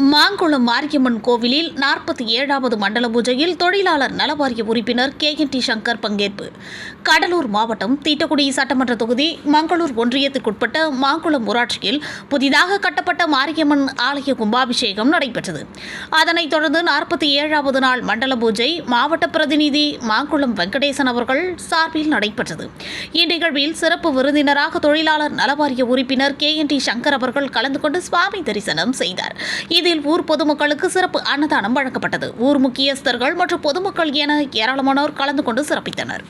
மாங்குளம் மாரியம்மன் கோவிலில் நாற்பத்தி ஏழாவது மண்டல பூஜையில் தொழிலாளர் நலவாரிய உறுப்பினர் கே என் டி சங்கர் பங்கேற்பு. கடலூர் மாவட்டம் தீட்டக்குடி சட்டமன்ற தொகுதி மங்களூர் ஒன்றியத்திற்குட்பட்ட மாங்குளம் ஊராட்சியில் புதிதாக கட்டப்பட்ட மாரியம்மன் ஆலய கும்பாபிஷேகம் நடைபெற்றது. அதனைத் தொடர்ந்து நாற்பத்தி ஏழாவது நாள் மண்டல பூஜை மாவட்ட பிரதிநிதி மாங்குளம் வெங்கடேசன் அவர்கள் சார்பில் நடைபெற்றது. இந்நிகழ்வில் சிறப்பு விருந்தினராக தொழிலாளர் நலவாரிய உறுப்பினர் கே என் டி சங்கர் அவர்கள் கலந்து கொண்டு சுவாமி தரிசனம் செய்தார். இது இதில் ஊர் பொதுமக்களுக்கு சிறப்பு அன்னதானம் வழங்கப்பட்டது. ஊர் முக்கியஸ்தர்கள் மற்றும் பொதுமக்கள் என ஏராளமானோர் கலந்து கொண்டு சிறப்பித்தனர்.